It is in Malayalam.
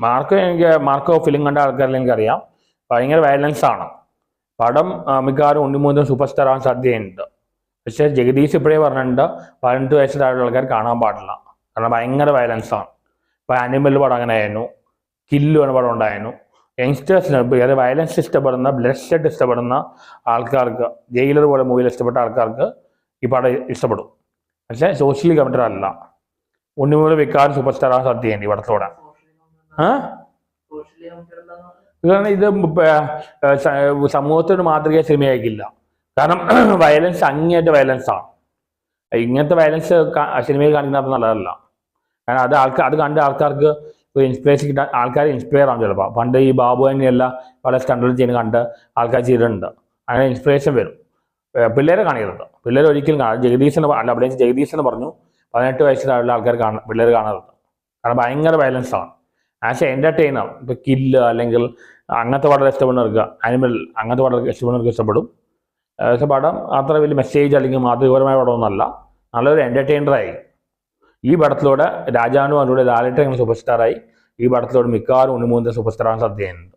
മാർക്ക് എനിക്ക് മാർക്കോ ഫിലിം കണ്ട ആൾക്കാരിൽ എനിക്കറിയാം. ഭയങ്കര വയലൻസ് ആണ്. പടം മിക്കവാറും ഉണ്ണിമൂന്നും സൂപ്പർ സ്റ്റാർ ആവാൻ സാധ്യതയുണ്ട്. പക്ഷേ ജഗദീഷ് ഇപ്പോഴേ പറഞ്ഞിട്ടുണ്ട് പതിനെട്ട് വയസ്സ് താഴെയുള്ള ആൾക്കാർ കാണാൻ പാടില്ല. കാരണം ഭയങ്കര വയലൻസ് ആണ്. ഇപ്പോൾ അനിമൽ പടം അങ്ങനെ ആയിരുന്നു കില്ലു എന്ന പടം ഉണ്ടായിരുന്നു. യങ്സ്റ്റേഴ്സിന് അതായത് വയലൻസ് ഇഷ്ടപ്പെടുന്ന ബ്ലഡ് ഷെഡ് ഇഷ്ടപ്പെടുന്ന ആൾക്കാർക്ക് ജയിലർ പോലെ മൂവിയിൽ ഇഷ്ടപ്പെട്ട ആൾക്കാർക്ക് ഈ പടം ഇഷ്ടപ്പെടും. പക്ഷേ സോഷ്യലി കമ്മിറ്റഡ് അല്ല. ഉണ്ണിമൂല വിക്കാരും സൂപ്പർ സ്റ്റാർ ആവാൻ സാധ്യതയുണ്ട് ഈ പടത്തോടെ കാരണം ഇത് സമൂഹത്തിന് മാതൃക സിനിമയായിരിക്കില്ല കാരണം വയലൻസ് അങ്ങേറ്റ വയലൻസ് ആണ്. ഇങ്ങനത്തെ വയലൻസ് സിനിമയിൽ കാണിക്കുന്നത് നല്ലതല്ല. കാരണം അത് ആൾക്കാർ അത് കണ്ട ആൾക്കാർക്ക് ഇൻസ്പിറേഷൻ കിട്ടാൻ ആൾക്കാർ ഇൻസ്പയർ ആണ് ചിലപ്പോൾ പണ്ട് ഈ ബാബു തന്നെയെല്ലാം പല സ്റ്റണ്ടുകൾ ചെയ്യുന്ന കണ്ട് ആൾക്കാർ ചെയ്തിട്ടുണ്ട്. അങ്ങനെ ഇൻസ്പിറേഷൻ വരും. പിള്ളേരെ കാണിക്കരുത് പിള്ളേർ ഒരിക്കലും കാണാം ജഗദീശൻ അല്ല അവിടെ ജഗദീശ് എന്ന് പറഞ്ഞു പതിനെട്ട് വയസ്സിലുള്ള ആൾക്കാർ കാണാൻ പിള്ളേർ കാണരുത് കാരണം ഭയങ്കര വയലൻസ് ആണ്. ആസ് എ എന്റർടൈനർ ഇപ്പോൾ കില്ല് അല്ലെങ്കിൽ അങ്ങനത്തെ പടം ഇഷ്ടപ്പെടുന്നവർക്ക് അനിമൽ അങ്ങനത്തെ പടം ഇഷ്ടപ്പെടുന്നവർക്ക് ഇഷ്ടപ്പെടും. പക്ഷെ പടം അത്ര വലിയ മെസ്സേജ് അല്ലെങ്കിൽ മാതൃകപരമായ പടമൊന്നുമല്ല. നല്ലൊരു എന്റർടൈനറായി ഈ പടത്തിലൂടെ രാജാനു അതിലൂടെ ലാലേട്ടൻ സൂപ്പർ സ്റ്റാറായി ഈ പടത്തിലൂടെ മിക്കവാറും ഉണ്ണിമൂന്നിന്റെ സൂപ്പർ സ്റ്റാറാണ് സദ്യ സാധ്യതയുണ്ട്